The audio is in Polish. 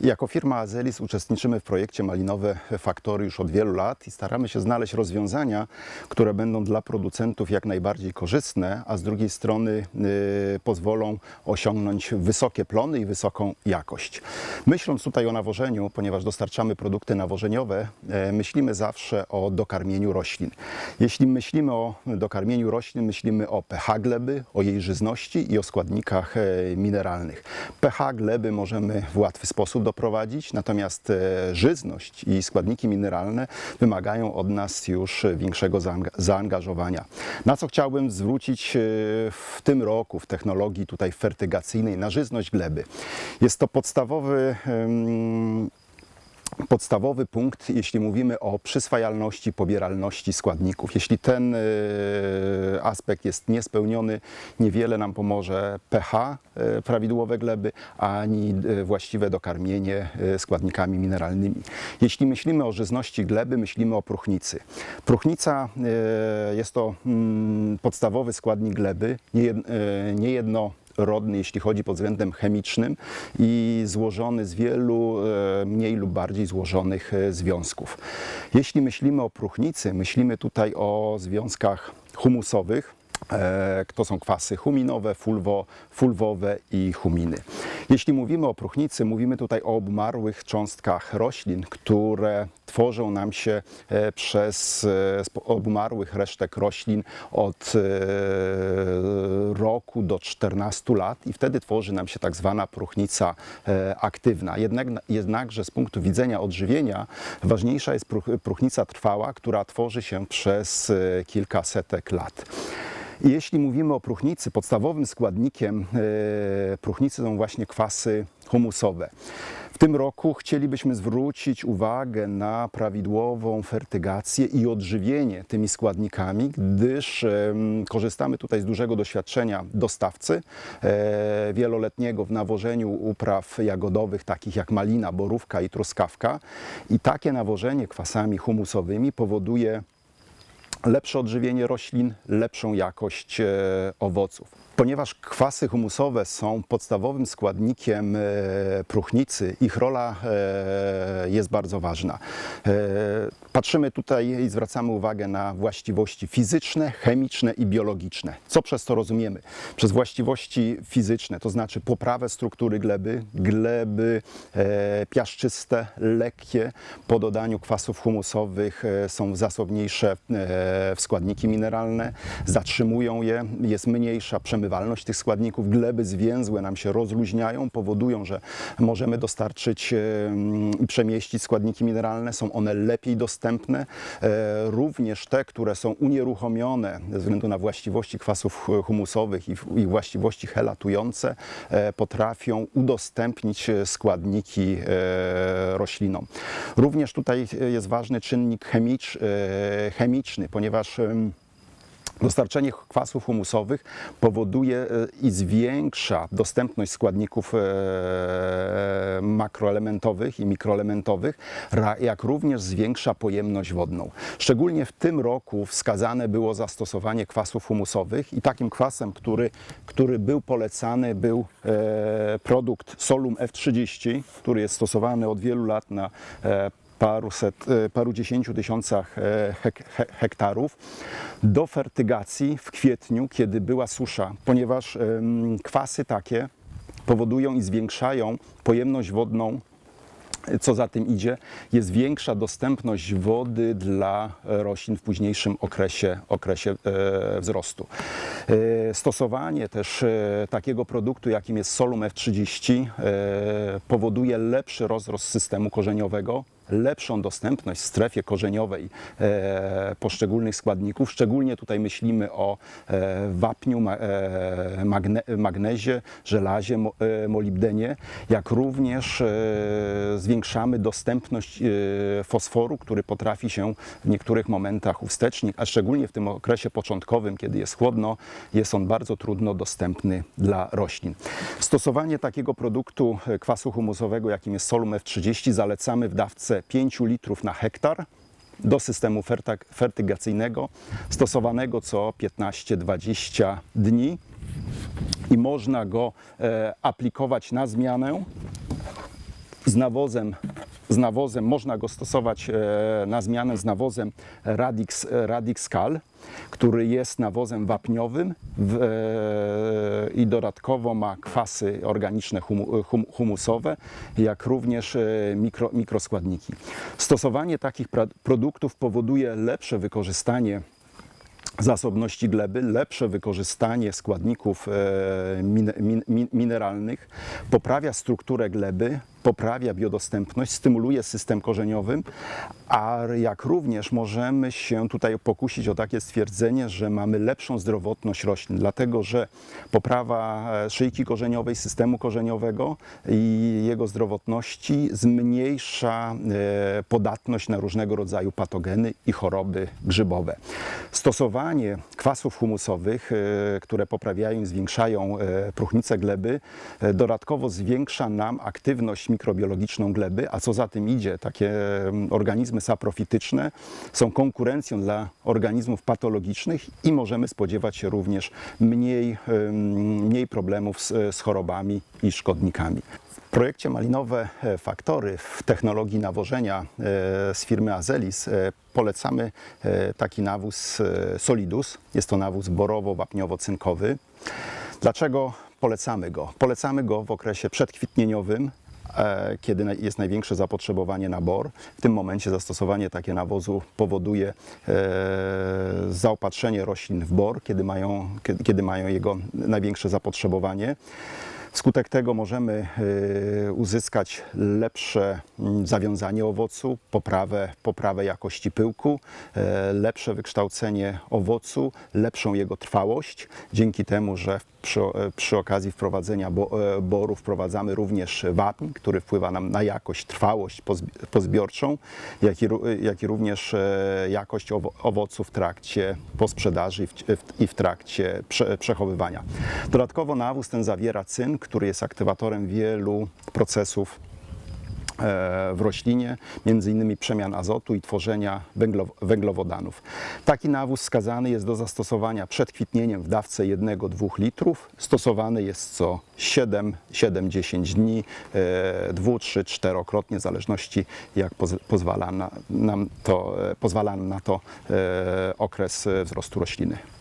Jako firma Azelis uczestniczymy w projekcie Malinowe Faktory już od wielu lat i staramy się znaleźć rozwiązania, które będą dla producentów jak najbardziej korzystne, a z drugiej strony y, pozwolą osiągnąć wysokie plony i wysoką jakość. Myśląc tutaj o nawożeniu, ponieważ dostarczamy produkty nawożeniowe, e, myślimy zawsze o dokarmieniu roślin. Jeśli myślimy o dokarmieniu roślin, myślimy o pH gleby, o jej żyzności i o składnikach e, mineralnych. pH gleby możemy w łatwy sposób doprowadzić, natomiast e, żyzność i składniki mineralne wymagają od nas już większego zaanga- zaangażowania. Na co chciałbym zwrócić e, w tym roku w technologii tutaj fertygacyjnej na żyzność gleby. Jest to podstawowy podstawowy punkt, jeśli mówimy o przyswajalności, pobieralności składników. Jeśli ten e, aspekt jest niespełniony, niewiele nam pomoże pH e, prawidłowe gleby, ani e, właściwe dokarmienie składnikami mineralnymi. Jeśli myślimy o żyzności gleby, myślimy o próchnicy. Próchnica jest to mm, podstawowy składnik gleby, niejed- niejedno rodny, jeśli chodzi pod względem chemicznym i złożony z wielu e, mniej lub bardziej złożonych e, związków. Jeśli myślimy o próchnicy, myślimy tutaj o związkach humusowych, to są kwasy huminowe, fulwo, fulwowe i huminy. Jeśli mówimy o próchnicy, mówimy tutaj o obmarłych cząstkach roślin, które tworzą nam się e, przez e, obmarłych resztek roślin od e, roku do 14 lat i wtedy tworzy nam się tak zwana próchnica e, aktywna. Jednak, jednakże z punktu widzenia odżywienia ważniejsza jest próch- próchnica trwała, która tworzy się przez e, kilkasetek lat. Jeśli mówimy o próchnicy, podstawowym składnikiem e, próchnicy są właśnie kwasy humusowe. W tym roku chcielibyśmy zwrócić uwagę na prawidłową fertygację i odżywienie tymi składnikami, gdyż korzystamy tutaj z dużego doświadczenia dostawcy e, wieloletniego w nawożeniu upraw jagodowych, takich jak malina, borówka i truskawka. I takie nawożenie kwasami humusowymi powoduje lepsze odżywienie roślin, lepszą jakość e, owoców. Ponieważ kwasy humusowe są podstawowym składnikiem e, próchnicy, ich rola e, jest bardzo ważna. E, Patrzymy tutaj i zwracamy uwagę na właściwości fizyczne, chemiczne i biologiczne. Co przez to rozumiemy? Przez właściwości fizyczne, to znaczy poprawę struktury gleby, gleby piaszczyste, lekkie. Po dodaniu kwasów humusowych są zasobniejsze w składniki mineralne, zatrzymują je, jest mniejsza przemywalność tych składników, gleby zwięzłe nam się rozluźniają, powodują, że możemy dostarczyć e, i przemieścić składniki mineralne, są one lepiej dostępne, e, również te, które są unieruchomione ze względu na właściwości kwasów hu- humusowych i ich właściwości helatujące, e, potrafią udostępnić składniki roślinom. Również tutaj jest ważny czynnik chemicz, chemiczny, ponieważ Dostarczenie kwasów humusowych powoduje e, i zwiększa dostępność składników e, makroelementowych i mikroelementowych, jak również zwiększa pojemność wodną. Szczególnie w tym roku wskazane było zastosowanie kwasów humusowych i takim kwasem, który, który był polecany, był e, produkt Solum F30, który jest stosowany od wielu lat na paruset, e, parudziesięciu tysiącach e, hek, he, hektarów do fertygacji w kwietniu, kiedy była susza, ponieważ kwasy takie powodują i zwiększają pojemność wodną co za tym idzie, jest większa dostępność wody dla roślin w późniejszym okresie, okresie e, wzrostu. Stosowanie też takiego produktu, jakim jest Solum F30, e, powoduje lepszy rozrost systemu korzeniowego, lepszą dostępność w strefie korzeniowej e, poszczególnych składników. Szczególnie tutaj myślimy o e, wapniu, e, magne, magnezie, żelazie, mo, molibdenie, jak również zwiększamy dostępność fosforu, który potrafi się w niektórych momentach uwstecznić, a szczególnie w tym okresie początkowym, kiedy jest chłodno, jest on bardzo trudno dostępny dla roślin. Stosowanie takiego produktu kwasu humusowego, jakim jest Solum F30, zalecamy w dawce 5 litrów na hektar do systemu fertygacyjnego, stosowanego co 15-20 dni. I można go e, aplikować na zmianę z nawozem, z nawozem można go stosować e, na zmianę z nawozem Radix, Radix Cal, który jest nawozem wapniowym w, e, i dodatkowo ma kwasy organiczne humu, hum, humusowe, jak również e, mikro, mikroskładniki. Stosowanie takich produktów powoduje lepsze wykorzystanie zasobności gleby, lepsze wykorzystanie składników min, min, mineralnych, poprawia strukturę gleby, poprawia biodostępność, stymuluje system korzeniowy, a jak również możemy się tutaj pokusić o takie stwierdzenie, że mamy lepszą zdrowotność roślin, dlatego że poprawa e, szyjki korzeniowej, systemu korzeniowego i jego zdrowotności zmniejsza e, podatność na różnego rodzaju patogeny i choroby grzybowe. Stosowanie kwasów humusowych, e, które poprawiają i zwiększają próchnicę gleby, dodatkowo zwiększa nam aktywność mikrobiologiczną gleby, a co za tym idzie, takie mm, organizmy saprofityczne są konkurencją dla organizmów patologicznych i możemy spodziewać się również mniej, mniej problemów z, z chorobami i szkodnikami. W projekcie Malinowe e, Faktory w technologii nawożenia e, z firmy Azelis e, polecamy taki nawóz Solidus. Jest to nawóz borowo-wapniowo-cynkowy. Dlaczego polecamy go? Polecamy go w okresie przedkwitnieniowym, kiedy naj- jest największe zapotrzebowanie na bor. W tym momencie zastosowanie takie nawozu powoduje e, zaopatrzenie roślin w bor, kiedy mają, kiedy, kiedy mają jego największe zapotrzebowanie. Wskutek tego możemy e, uzyskać lepsze mm, zawiązanie owocu, poprawę, poprawę jakości pyłku, e, lepsze wykształcenie owocu, lepszą jego trwałość. Dzięki temu, że przy, e, przy okazji wprowadzenia e, boru wprowadzamy również wapń, który wpływa nam na jakość, trwałość pozbi- pozbiorczą, jak i, jak i również jakość owo, owoców w trakcie posprzedaży i w, i w trakcie prze, przechowywania. Dodatkowo nawóz ten zawiera cyn, który jest aktywatorem wielu procesów e, w roślinie, między innymi przemian azotu i tworzenia węglo, węglowodanów. Taki nawóz skazany jest do zastosowania przed kwitnieniem w dawce 1-2 litrów. Stosowany jest co 7-10 dni, e, 2, 3, 4-krotnie, w zależności jak poz, pozwala, na, nam to, e, pozwala na to e, okres e, wzrostu rośliny.